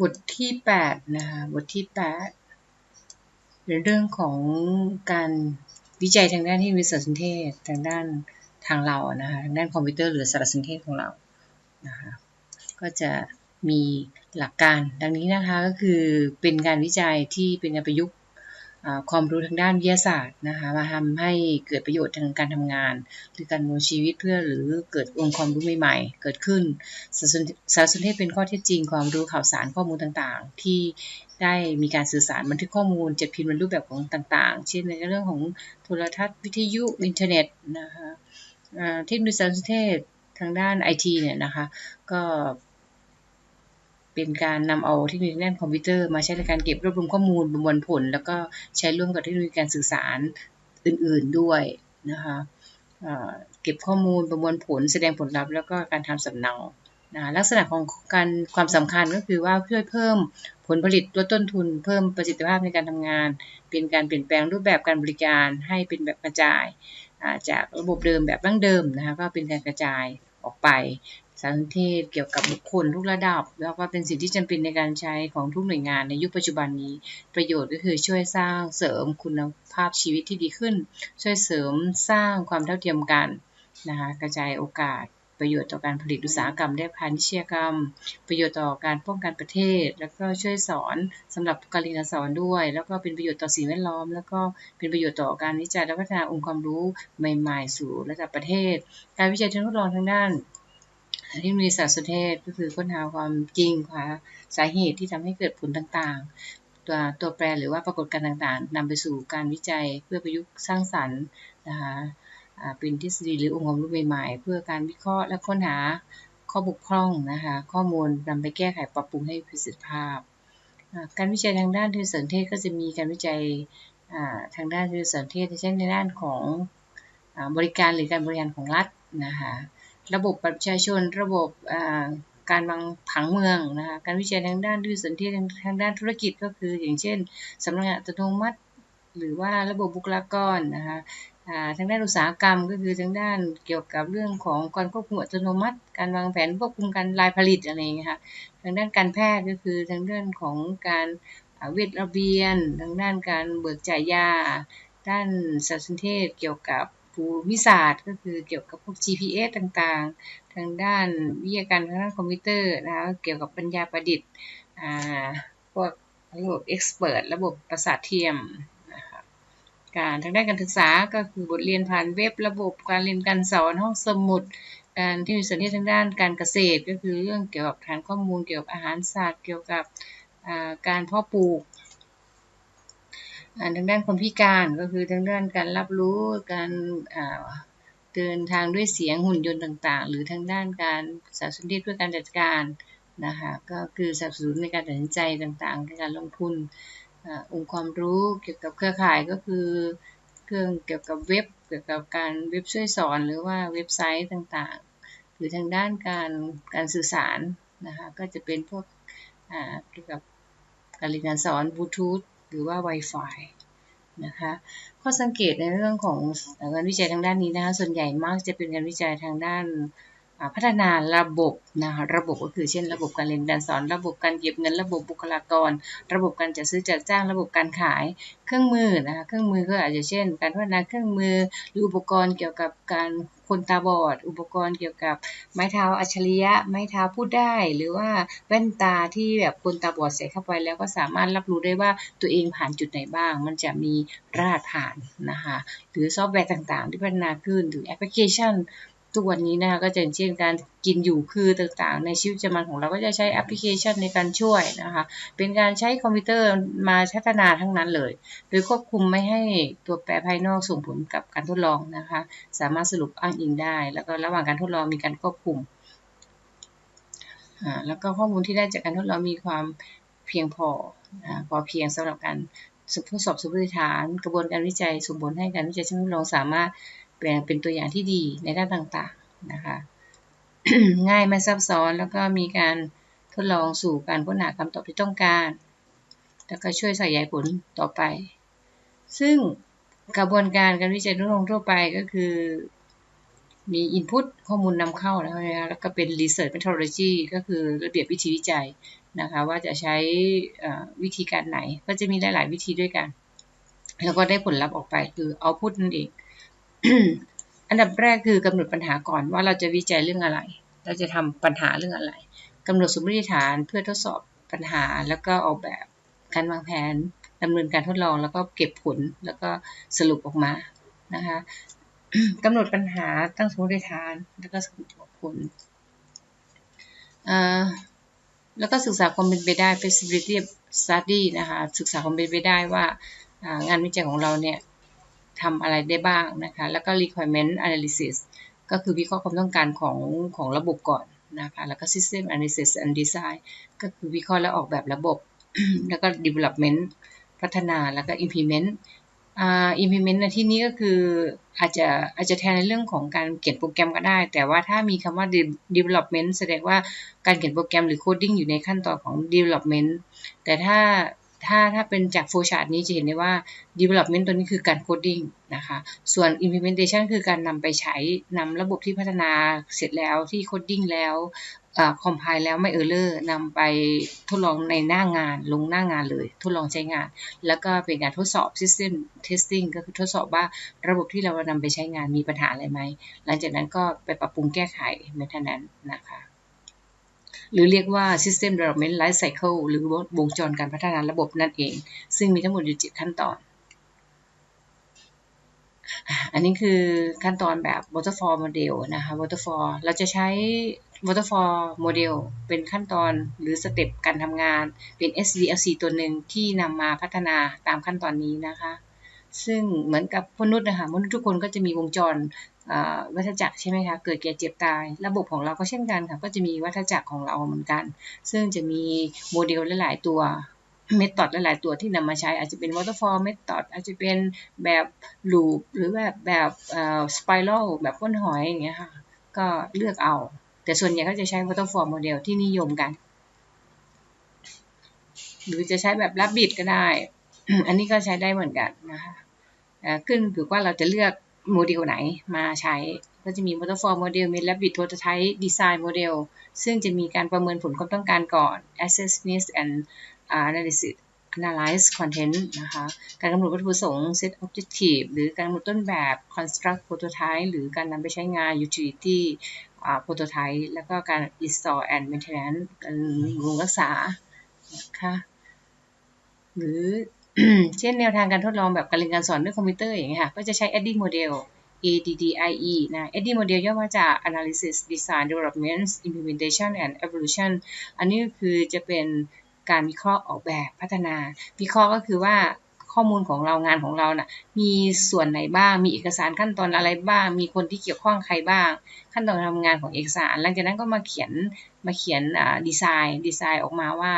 บทที่8นะคะบทที่8ในเรื่องของการวิจัยทางด้านที่วิสารสนเทศทางด้านทางเรานะคะทางด้านคอมพิวเตอร์หรือสารสนเทศของเรานะคะก็จะมีหลักการดังนี้นะคะก็คือเป็นการวิจัยที่เป็นการประยุกต์ ความรู้ทางด้านวิทยาศาสตร์นะคะมาทำให้เกิดประโยชน์ทางการทำงาน หรือการดำเนินชีวิตเพื่อหรือเกิดองค์ความรู้ใหม่ๆ เกิดขึ้นสารสนเทศเป็นข้อเท็จจริง ความรู้ข่าวสารข้อมูลต่างๆ ที่ได้มีการสื่อสารบันทึกข้อมูลจัดพิมพ์ในรูปแบบของต่างๆ เช่นในเรื่องของโทรทัศน์วิทยุอินเทอร์เน็ตนะคะเทคโนโลยีสารสนเทศทางด้านไอทีเนี่ยนะคะก็ เป็นการนำเอาเทคโนโลยีด้านคอมพิวเตอร์มาใช้ในการเก็บรวบรวมข้อมูลประมวลผล แล้วก็ใช้ร่วมกับเทคโนโลยีการสื่อสารอื่น ๆด้วยนะคะเก็บข้อมูลประมวลผล แสดงผลลัพธ์แล้วก็การทำสำเนานะลักษณะของการความสำคัญก็คือว่าเพื่อเพิ่มผลผลิตลดต้นทุน เพิ่มประสิทธิภาพในการทำงาน เป็นการเปลี่ยนแปลงรูปแบบการบริการให้เป็นแบบกระจาย จากระบบเดิมแบบดั้งเดิมนะคะก็เป็นการกระจายออกไป สารสนเทศเกี่ยวกับบุคคลทุกระดับ แล้วก็เป็นสิ่งที่จำเป็นในการใช้ของทุกหน่วยงานในยุคปัจจุบันนี้ ประโยชน์ก็คือช่วยสร้างเสริมคุณภาพชีวิตที่ดีขึ้น ช่วยเสริมสร้างความเท่าเทียมกันนะคะกระจายโอกาสประโยชน์ต่อการผลิตอุตสาหกรรมได้พาณิชยกรรม ประโยชน์ต่อการป้องกันประเทศ แล้วก็ช่วยสอนสำหรับการเรียนสอนด้วย แล้วก็เป็นประโยชน์ต่อสิ่งแวดล้อม แล้วก็เป็นประโยชน์ต่อการวิจัยและพัฒนาองค์ความรู้ใหม่ ๆ สู่ระดับประเทศ การวิจัยทดลองทางด้าน ที่มีสารสนเทศก็คือค้นหาความจริงค่ะสาเหตุที่ทำให้เกิดผลต่างๆ ตัวตัวแปรหรือว่าปรากฏการณ์ต่างๆนำไปสู่การวิจัยเพื่อประยุกต์สร้างสรรค์นะคะเป็นทฤษฎีหรือองค์ความรู้ใหม่ๆ เพื่อการวิเคราะห์และค้นหาข้อบกพร่องนะคะข้อมูลนำไปแก้ไขปรับปรุงให้ประสิทธิภาพ การวิจัยทางด้านทฤษฎีเทศก็จะมีการวิจัยทางด้านทฤษฎีเทศเช่นในด้านของบริการหรือการบริการของรัฐนะคะ ระบบประชาชน ระบบการวางผังเมืองนะคะการวิจัยทางด้านดิจิทัลที่ทางด้านธุรกิจก็คืออย่างเช่นสำนักงานอัตโนมัติ หรือว่าระบบบุคลากรนะคะทางด้านอุตสาหกรรมก็คือทางด้านเกี่ยวกับเรื่องของการควบคุมอัตโนมัติ การวางแผนควบคุมการรายผลิตอะไรอย่างเงี้ยค่ะทางด้านการแพทย์ก็คือทางด้านของการเวชระเบียน ทางด้านการเบิกจ่ายยา ด้านสารสนเทศเกี่ยวกับ ภูมิศาสตร์ก็คือเกี่ยวกับพวก GPS ต่างๆ ทางด้านวิทยาการทางด้านคอมพิวเตอร์นะคะเกี่ยวกับปัญญาประดิษฐ์พวกระบบเอ็กซ์เพรสระบบประสาทเทียมนะคะการทางด้านการศึกษาก็คือบทเรียนผ่านเว็บระบบการเรียนการสอนห้องสมุด การที่มีส่วนที่ทางด้านการเกษตร ก็คือเรื่องเกี่ยวกับฐานข้อมูลเกี่ยวกับอาหารสัตว์เกี่ยวกับการเพาะปลูก ทางด้านคนพิการก็คือทางด้านการรับรู้การเดินทางด้วยเสียงหุ่นยนต์ต่างๆ หรือทางด้านการสารสนเทศเพื่อการจัดการนะคะก็คือสนับสนุนในการตัดสินใจต่างๆในการลงทุนองค์ความรู้เกี่ยวกับเครือข่ายก็คือเครื่องเกี่ยวกับเว็บเกี่ยวกับการเว็บช่วยสอนหรือว่าเว็บไซต์ต่างๆ หรือทางด้านการการสื่อสารนะคะก็จะเป็นพวกเกี่ยวกับการเรียนการสอนบลูทูธ หรือว่า Wi-Fi นะคะข้อสังเกตในเรื่องของงานวิจัยทางด้านนี้นะคะส่วนใหญ่มากจะเป็นงานวิจัยทางด้านพัฒนาระบบนะคะระบบก็คือเช่น ระบบการเรียนการสอน ระบบการเก็บเงิน ระบบบุคลากร ระบบการจัดซื้อจัดจ้าง ระบบการขาย เครื่องมือนะคะเครื่องมือก็อาจจะเช่น การพัฒนาเครื่องมือหรืออุปกรณ์เกี่ยวกับการ คนตาบอด อุปกรณ์เกี่ยวกับไม้เท้าอัจฉริยะ ไม้เท้าพูดได้ หรือว่าแว่นตาที่แบบคนตาบอดใส่เข้าไปแล้วก็สามารถรับรู้ได้ว่าตัวเองผ่านจุดไหนบ้าง มันจะมีรหัสผ่านนะคะ หรือซอฟต์แวร์ต่างๆ ที่พัฒนาขึ้นหรือแอปพลิเคชัน ทุกวันนี้นะคะก็จะเช่นการกินอยู่คือต่างๆ ในชีวิตประจำวันของเราก็จะใช้แอปพลิเคชันในการช่วยนะคะ เป็นการใช้คอมพิวเตอร์มาพัฒนาทั้งนั้นเลย โดยควบคุมไม่ให้ตัวแปรภายนอกส่งผลกับการทดลองนะคะ สามารถสรุปอ้างอิงได้ แล้วก็ระหว่างการทดลองมีการควบคุม แล้วก็ข้อมูลที่ได้จากการทดลองมีความเพียงพอพอเพียงสำหรับการทดสอบสมมติฐาน กระบวนการวิจัยสมบูรณ์ให้การวิจัยชั้นทดลองสามารถ เป็นตัวอย่างที่ดีในด้านต่างๆนะคะ ง่ายไม่ซับซ้อนแล้วก็มีการทดลองสู่การค้นหาคำตอบที่ต้องการ แล้วก็ช่วยขยายผลต่อไป ซึ่งกระบวนการการวิจัยทดลองทั่วไปก็คือมี input ข้อมูลนำเข้านะคะแล้วก็เป็น research methodology ก็คือระเบียบวิธีวิจัยนะคะ ว่าจะใช้วิธีการไหน ก็จะมีหลาย ๆ วิธีด้วยกัน แล้วก็ได้ผลลัพธ์ออกไปคือ output นั่นเอง อันดับแรกคือกำหนดปัญหาก่อนว่าเราจะวิจัยเรื่องอะไร เราจะทำปัญหาเรื่องอะไรกำหนดสมมติฐานเพื่อทดสอบปัญหา แล้วก็ออกแบบการวางแผนดำเนินการทดลอง แล้วก็เก็บผลแล้วก็สรุปออกมานะคะกำหนดปัญหาตั้งสมมติฐาน แล้วก็สรุปผลแล้วก็ศึกษาความเป็นไปได้ feasibility study นะคะศึกษาความเป็นไปได้ว่างานวิจัยของเราเนี่ย ทำอะไรได้บ้างนะคะ แล้วก็ requirement analysis ก็คือวิเคราะห์ความต้องการของของระบบก่อนนะคะ แล้วก็ system analysis and design ก็คือวิเคราะห์และออกแบบระบบ แล้วก็ development พัฒนา แล้วก็ implement อ่า implement ในที่นี้ก็คืออาจจะอาจจะแทนในเรื่องของการเขียนโปรแกรมก็ได้ แต่ว่าถ้ามีคำว่า development แสดงว่าการเขียนโปรแกรมหรือ coding อยู่ในขั้นตอนของ development แต่ถ้า ถ้าถ้าเป็นจากโฟชาร์ตนี้จะเห็นได้ว่า development ตัวนี้คือการ coding นะคะ ส่วน implementation คือการนำไปใช้นำระบบที่พัฒนาเสร็จแล้วที่ coding แล้วคอมไพล์แล้วไม่เออร์เลอร์นำไปทดลองในหน้างานลงหน้างานเลย ทดลองใช้งาน แล้วก็เป็นการทดสอบ system testing ก็คือทดสอบว่าระบบที่เรานำไปใช้งานมีปัญหาอะไรไหม หลังจากนั้นก็ไปปรับปรุงแก้ไขในท่านั้นนะคะ หรือเรียกว่า System Development Life Cycle หรือวงจรการพัฒนาระบบนั่นเอง ซึ่งมีทั้งหมดอยู่ 7 ขั้นตอน อันนี้คือขั้นตอนแบบ waterfall model นะคะ waterfall เราจะใช้ waterfall model เป็นขั้นตอนหรือสเต็ปการทำงานเป็น SDLC ตัวหนึ่งที่นำมาพัฒนาตามขั้นตอนนี้นะคะซึ่งเหมือนกับมนุษย์นะคะมนุษย์ทุกคนก็จะมีวงจร วัฏจักรใช่ไหมคะ เกิดแก่เจ็บตาย ระบบของเราก็เช่นกันค่ะ ก็จะมีวัฏจักรของเราเหมือนกัน ซึ่งจะมีโมเดลหลาย ๆ ตัวเมธอดหลาย ๆ ตัวที่นำมาใช้ อาจจะเป็น waterfall method อาจจะเป็นแบบลูปหรือแบบแบบสไปรัลแบบก้นหอยอย่างเงี้ยค่ะ ก็เลือกเอา แต่ส่วนใหญ่ก็จะใช้ waterfall โมเดลที่นิยมกัน หรือจะใช้แบบรับบิดก็ได้ อันนี้ก็ใช้ได้เหมือนกันนะคะขึ้นอยู่ว่าเราจะเลือก โมเดลไหนมาใช้ ก็จะมี Waterfall โมเดลมี Rabbit Prototype Design โมเดลซึ่งจะมีการประเมินผลความต้องการก่อน Assess Needs and Analysis Analyze Content นะคะ การกำหนดวัตถุประสงค์ Set Objective หรือการกำหนดต้นแบบ Construct Prototype หรือการนำไปใช้งาน Utility Prototype แล้วก็การ Install and Maintenance การบำรุงรักษานะคะหรือ เช่นแนวทางการทดลองแบบการเรียนการสอนด้วยคอมพิวเตอร์อย่างเงี้ยค่ะ ก็จะใช้ ADDIE Model ADDIE นะ ADDIE Model ย่อมาจาก Analysis Design Development Implementation and Evolution อันนี้คือจะเป็นการวิเคราะห์ออกแบบพัฒนา วิเคราะห์ก็คือว่าข้อมูลของเรางานของเรานะ่ะมีส่วนไหนบ้าง มีเอกสารขั้นตอนอะไรบ้าง มีคนที่เกี่ยวข้องใครบ้าง ขั้นตอนทำงานของเอกสาร หลังจากนั้นก็มาเขียนมาเขียนดีไซน์ดีไซน์ออกมาว่า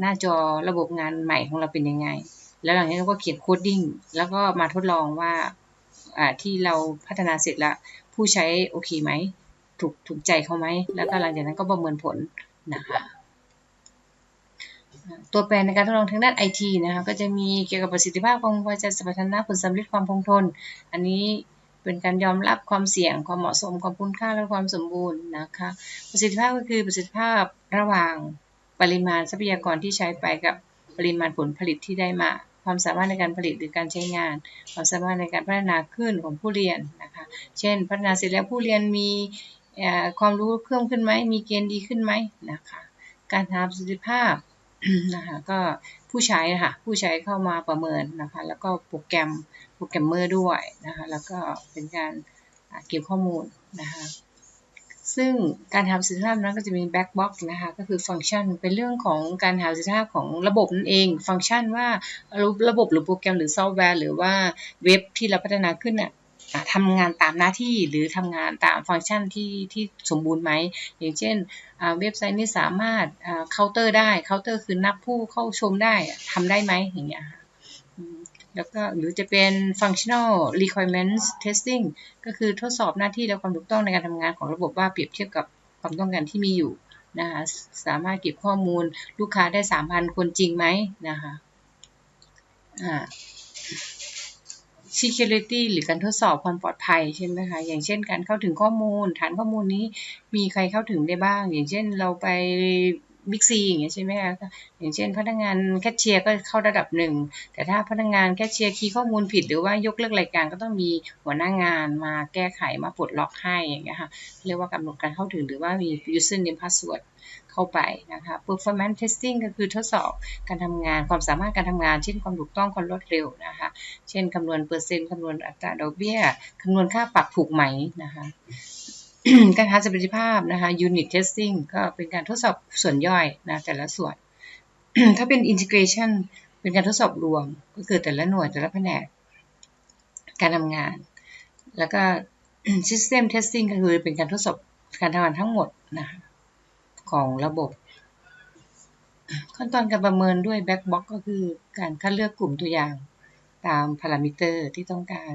หน้าจอระบบงานใหม่ของเราเป็นยังไง แล้วหลังจากนั้นก็เขียนโคดดิ้ง แล้วก็มาทดลองว่าที่เราพัฒนาเสร็จแล้วผู้ใช้โอเคไหม ถูกถูกใจเขาไหม แล้วก็หลังจากนั้นก็ประเมินผลนะคะตัวแปรในการทดลองทางด้านไอทีนะคะก็จะมีเกี่ยวกับประสิทธิภาพของวัจัสมรรถนะผลสำเร็จความคงทน อันนี้เป็นการยอมรับความเสี่ยงความเหมาะสมความคุณค่าและความสมบูรณ์นะคะประสิทธิภาพก็คือประสิทธิภาพระหว่าง ปริมาณทรัพยากรที่ใช้ไปกับปริมาณผลผลิตที่ได้มา ความสามารถในการผลิตหรือการใช้งาน ความสามารถในการพัฒนาขึ้นของผู้เรียนนะคะ เช่น พัฒนาเสร็จแล้วผู้เรียนมีความรู้เพิ่มขึ้นไหม มีเกณฑ์ดีขึ้นไหมนะคะ การทำประสิทธิภาพนะคะก็ผู้ใช้ค่ะผู้ใช้เข้ามาประเมินนะคะแล้วก็โปรแกรมโปรแกรมเมอร์ด้วยนะคะแล้วก็เป็นการเก็บข้อมูลนะคะ ซึ่งการหาประสิทธิภาพนั้นก็จะมี back box นะคะก็คือฟังก์ชันเป็นเรื่องของการหาประสิทธิภาพของระบบนั่นเอง ฟังก์ชันว่าระบบหรือโปรแกรมหรือซอฟต์แวร์ หรือว่าเว็บที่เราพัฒนาขึ้นน่ะทำงานตามหน้าที่หรือทำงานตามฟังก์ชันที่ที่สมบูรณ์ไหม อย่างเช่นเว็บไซต์นี้สามารถเคาน์เตอร์ได้เคาน์เตอร์คือนับผู้เข้าชมได้ทำได้ไหมอย่างเงี้ย แล้วก็หรือจะเป็น functional requirements testing ก็คือทดสอบหน้าที่และความถูกต้องในการทำงานของระบบว่าเปรียบเทียบกับความต้องการที่มีอยู่นะคะสามารถเก็บข้อมูลลูกค้าได้ 3,000 คนจริงไหมนะคะอ่า security หรือการทดสอบความปลอดภัยใช่ไหมคะ อย่างเช่นการเข้าถึงข้อมูล ฐานข้อมูลนี้มีใครเข้าถึงได้บ้าง อย่างเช่นเราไป บิ๊กซีอย่างเงี้ยใช่ไหมคะอย่างเช่น พนักงานแคชเชียร์ก็เข้าระดับหนึ่งแต่ถ้าพนักงานแคชเชียร์คีย์ข้อมูลผิดหรือว่ายกเลิกรายการก็ต้องมีหัวหน้างานมาแก้ไขมาปลดล็อกให้อย่างเงี้ยค่ะเรียกว่ากำหนดการเข้าถึงหรือว่ามี username password เข้าไปนะคะ performance testing ก็คือทดสอบการทำงานความสามารถการทำงาน เช่นความถูกต้องความรวดเร็วนะคะ เช่นคำนวณเปอร์เซ็นต์คำนวณอัตราดอกเบี้ยคำนวณค่าปรับถูกไหมนะคะ การหาประสิทธิภาพนะคะ unit testing ก็เป็นการทดสอบส่วนย่อยนะแต่ละส่วน ถ้าเป็น integration เป็นการทดสอบรวม ก็คือแต่ละหน่วยแต่ละแผนก การทำงาน แล้วก็ system testing ก็คือเป็นการทดสอบการทำงานทั้งหมดนะคะของระบบ ขั้นตอนการประเมินด้วย Black Box ก็คือการคัดเลือกกลุ่มตัวอย่างตามพารามิเตอร์ที่ต้องการ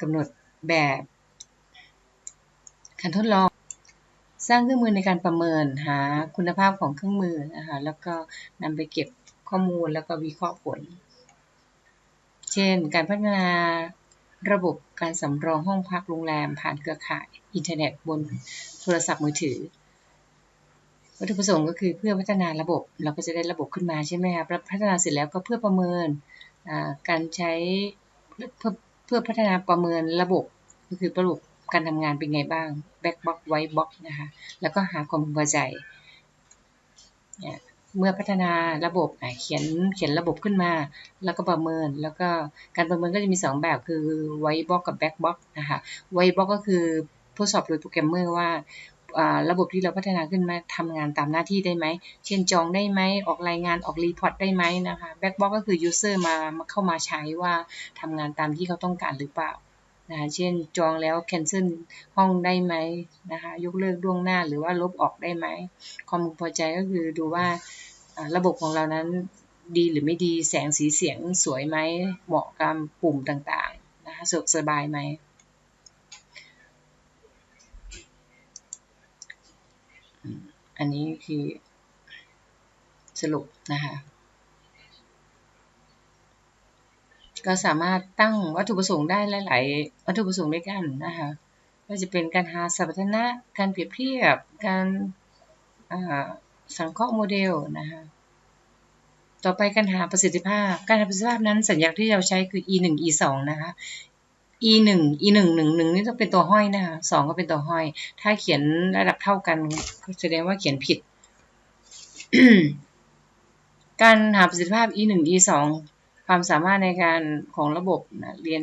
กำหนดแบบ การทดลอง สร้างเครื่องมือในการประเมินหาคุณภาพของเครื่องมือนะคะแล้วก็นำไปเก็บข้อมูลแล้วก็วิเคราะห์ผล เช่น การพัฒนาระบบการสำรองห้องพักโรงแรม ผ่านเครือข่ายอินเทอร์เน็ตบนโทรศัพท์มือถือ วัตถุประสงค์ก็คือเพื่อพัฒนาระบบเราก็จะได้ระบบขึ้นมาใช่ไหมครับพัฒนาเสร็จแล้วก็เพื่อประเมินการใช้เพื่อเพื่อพัฒนาประเมินระบบก็คือระบบการทำงานเป็นไงบ้าง back box white box นะคะ แล้วก็หาความพอใจ เมื่อพัฒนาระบบเขียนเขียนระบบขึ้นมา แล้วก็ประเมิน แล้วก็การประเมินก็จะมี 2 แบบคือ white box กับ black box นะคะ white box ก็คือทดสอบโดยโปรแกรมเมอร์ว่าระบบที่เราพัฒนาขึ้นมาทำงานตามหน้าที่ได้ไหม เช่นจองได้ไหม ออกรายงานออกรีพอร์ตได้ไหมนะคะ black box ก็คือ user มาเข้ามาใช้ว่าทำงานตามที่เขาต้องการหรือเปล่า นะคะเช่นจองแล้ว cancel ห้องได้ไหมนะคะยกเลิกล่วงหน้าหรือว่าลบออกได้ไหมความพอใจก็คือดูว่าระบบของเรานั้นดีหรือไม่ดีแสงสีเสียงสวยไหมเหมาะกับปุ่มต่างๆนะคะสะดวกสบายไหมอันนี้คือสรุปนะคะ ก็สามารถตั้งวัตถุประสงค์ได้หลาย ๆ วัตถุประสงค์ด้วยกันนะคะก็จะเป็นการหาสัมพัทนะ การเปรียบเทียบ การสังเคราะห์โมเดลนะคะต่อไปการหาประสิทธิภาพ การหาประสิทธิภาพนั้นสัญญาณที่เราใช้คือ e 1 e 2นะคะ e 1 e 1 1 1นี่ต้องเป็นตัวห้อยนะคะ2ก็เป็นตัวห้อย ถ้าเขียนระดับเท่ากันแสดงว่าเขียนผิด การหาประสิทธิภาพ e 1 e 2 ความสามารถในการของระบบนะเรียน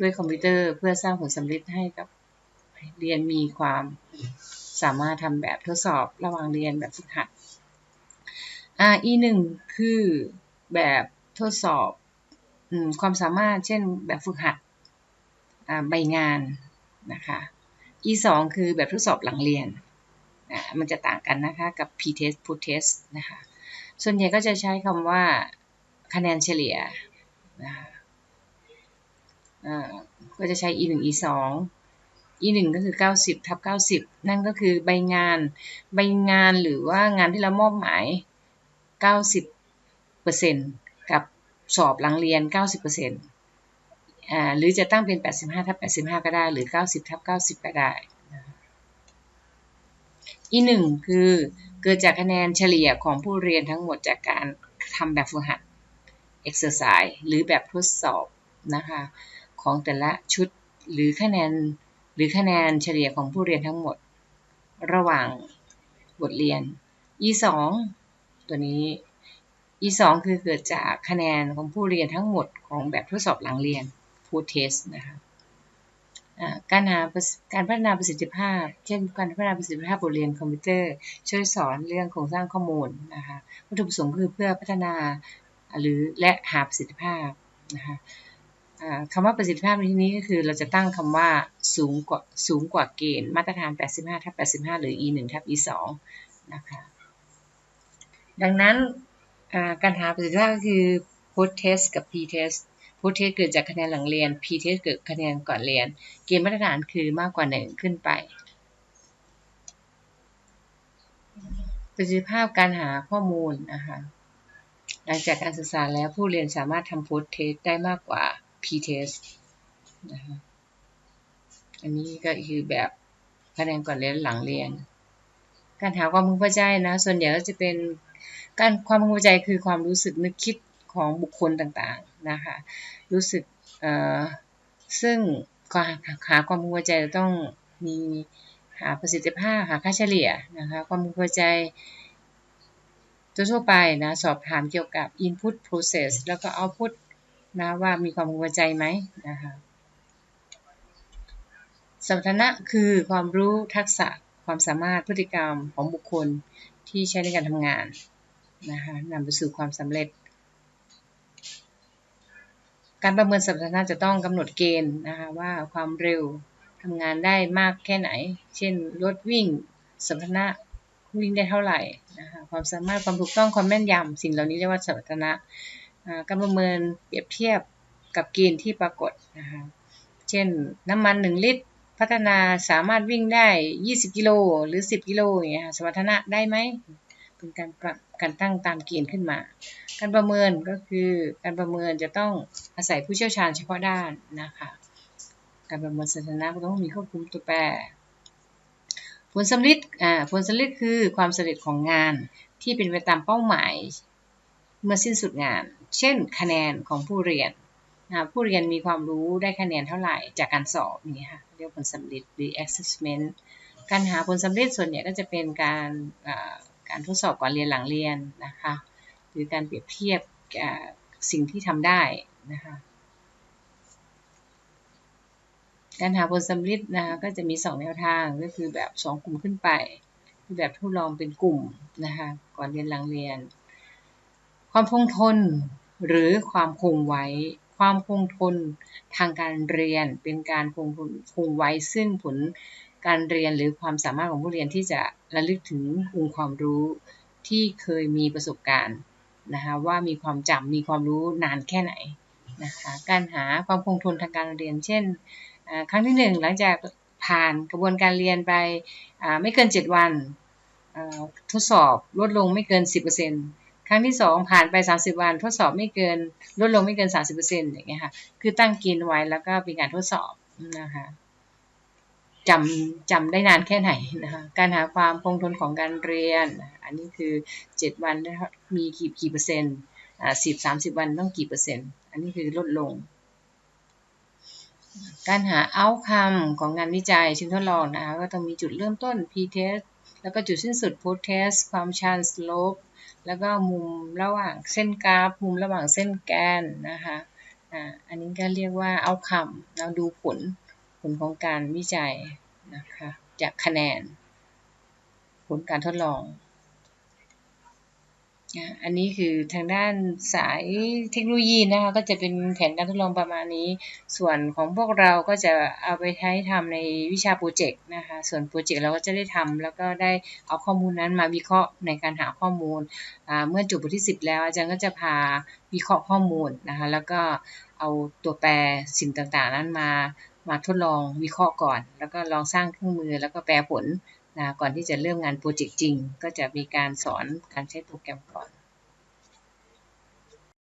ด้วยคอมพิวเตอร์ เพื่อสร้างผลสำเร็จให้กับเรียนมีความสามารถทำแบบทดสอบระหว่างเรียนแบบฝึกหัด RE 1คือแบบทดสอบความสามารถเช่นแบบฝึกหัดใบงานนะคะ E 2คือแบบทดสอบหลังเรียนมันจะต่างกันนะคะกับ P-test Put test นะคะ ส่วนใหญ่ก็จะใช้คำว่า คะแนนเฉลี่ยนะคะก็จะใช้ e 1 e 2 e 1ก็คือ 90ทับ90 นั่นก็คือใบงาน ใบงานหรือว่างานที่เรามอบหมาย 90%กับสอบหลังเรียน 90%อ่าหรือจะตั้งเป็น 85ทับ85 ก็ได้ หรือ 90ทับ90 ก็ได้ e 1คือเกิดจากคะแนนเฉลี่ยของผู้เรียนทั้งหมดจากการทำแบบฝึกหัด exercise หรือแบบทดสอบนะคะของแต่ละชุดหรือคะแนนหรือคะแนนเฉลี่ยของผู้เรียนทั้งหมด ระหว่างบทเรียน e 2 ตัวนี้ e 2 คือเกิดจากคะแนนของผู้เรียนทั้งหมดของแบบทดสอบหลังเรียน full test นะคะการหาการพัฒนาประสิทธิภาพ เช่น การพัฒนาประสิทธิภาพบทเรียนคอมพิวเตอร์ ช่วยสอนเรื่องโครงสร้างข้อมูลนะคะวัตถุประสงค์คือเพื่อพัฒนา หรือและหาประสิทธิภาพนะคะคำว่าประสิทธิภาพในที่นี้ก็คือเราจะตั้งคำว่าสูงกว่าสูงกว่าเกณฑ์มาตรฐาน 85ทับ85 หรือ e 1ทับ e 2นะคะดังนั้นการหาประสิทธิภาพก็คือ post test กับ p test post test เกิดจากคะแนนหลังเรียน p test เกิดคะแนนก่อนเรียน เกณฑ์มาตรฐานคือมากกว่า 1 ขึ้นไป ประสิทธิภาพการหาข้อมูลนะคะ หลังจากการศึกษาแล้วผู้เรียนสามารถทำโพสเทสได้มากกว่า p-test นะคะอันนี้ก็คือแบบคะแนนก่อนเรียนหลังเรียน การหาความพึงพอใจนะ ส่วนใหญ่ก็จะเป็นการความพึงพอใจคือความรู้สึกนึกคิดของบุคคลต่างๆนะคะ รู้สึกเอ่อซึ่งหาความพึงพอใจต้องมีหาประสิทธิภาพหาค่าเฉลี่ยนะคะ ความพึงพอใจ ทั่วไปนะสอบถามเกี่ยวกับ input process แล้วก็ output นะว่ามีความพึงพอใจไหมนะคะสมรรถนะคือความรู้ทักษะความสามารถพฤติกรรมของบุคคลที่ใช้ในการทำงานนะคะนำไปสู่ความสำเร็จ การประเมินสมรรถนะจะต้องกำหนดเกณฑ์นะคะว่าความเร็วทำงานได้มากแค่ไหน เช่นรถวิ่งสมรรถนะ วิ่งได้เท่าไหร่นะคะความสามารถความถูกต้องความแม่นยำสิ่งเหล่านี้เรียกว่าสมรรถนะการประเมินเปรียบเทียบกับเกณฑ์ที่ปรากฏนะคะเช่นน้ำมัน 1 ลิตร พัฒนาสามารถวิ่งได้ 20 กิโลหรือ 10 กิโลอย่างเงี้ยสมรรถนะได้ไหมเป็นการการตั้งตามเกณฑ์ขึ้นมา การประเมินก็คือการประเมินจะต้องอาศัยผู้เชี่ยวชาญเฉพาะด้านนะคะการประเมินสถานะก็ต้องมีควบคุมตัวแปร ผลสำเร็จอ่าผลสำเร็จคือความสำเร็จของงานที่เป็นไปตามเป้าหมายเมื่อสิ้นสุดงาน เช่น คะแนนของผู้เรียนนะผู้เรียนมีความรู้ได้คะแนนเท่าไหร่จากการสอบนี่ค่ะเรียกผลสำเร็จหรือ assessment การหาผลสำเร็จส่วนใหญ่ก็จะเป็นการการทดสอบก่อนเรียนหลังเรียนนะคะหรือการเปรียบเทียบสิ่งที่ทำได้นะคะ การหาผลสำเร็จนะคะก็จะมี 2 แนวทางก็คือแบบ 2 กลุ่มขึ้นไป คือแบบทดลองเป็นกลุ่มนะคะก่อนเรียนหลังเรียน ความคงทนหรือความคงไว้ ความคงทนทางการเรียนเป็นการคงคงไว้ซึ่งผลการเรียนหรือความสามารถของผู้เรียนที่จะระลึกถึงองค์ความรู้ที่เคยมีประสบการณ์นะคะว่ามีความจำมีความรู้นานแค่ไหนนะคะการหาความคงทนทางการเรียน เช่น ครั้งที่หนึ่งหลังจากผ่านกระบวนการเรียนไปไม่เกิน 7 วันทดสอบลดลงไม่เกิน 10%ครั้งที่สองผ่านไป 30 วัน ทดสอบไม่เกินลดลงไม่เกิน 30%อย่างเงี้ยค่ะคือตั้งกณฑ์ไว้แล้วก็เป็นการทดสอบนะคะจำจำได้นานแค่ไหนนะคะการหาความคงทนของการเรียน อันนี้คือ 7 วันมีกี่กี่เปอร์เซ็นต์อ่าสิบสามสิบวันต้องกี่เปอร์เซ็นต์ อันนี้คือลดลง การหาเอาคำของงานวิจัยชิ้นทดลองนะคะ ก็ต้องมีจุดเริ่มต้น p-test แล้วก็จุดสิ้นสุด post-test ความชัน slope แล้วก็มุมระหว่างเส้นกราฟ มุมระหว่างเส้นแกนนะคะอันนี้ก็เรียกว่าเอาคำเราดูผลผลของการวิจัยนะคะจากคะแนน ผลการทดลอง อันนี้คือทางด้านสายเทคโนโลยีนะคะก็จะเป็นแผนการทดลองประมาณนี้ ส่วนของพวกเราก็จะเอาไปใช้ทำในวิชาโปรเจกต์นะคะส่วนโปรเจกต์เราก็จะได้ทำแล้วก็ได้เอาข้อมูลนั้นมาวิเคราะห์ในการหาข้อมูล เมื่อจบบทที่ 10 แล้วอาจารย์ก็จะพาวิเคราะห์ข้อมูลนะคะแล้วก็เอาตัวแปรสิ่งต่างๆ นั้นมามาทดลองวิเคราะห์ก่อน แล้วก็ลองสร้างเครื่องมือแล้วก็แปลผล นะก่อนที่จะเริ่มงานโปรเจกต์จริง ก็จะมีการสอนการใช้โปรแกรมก่อน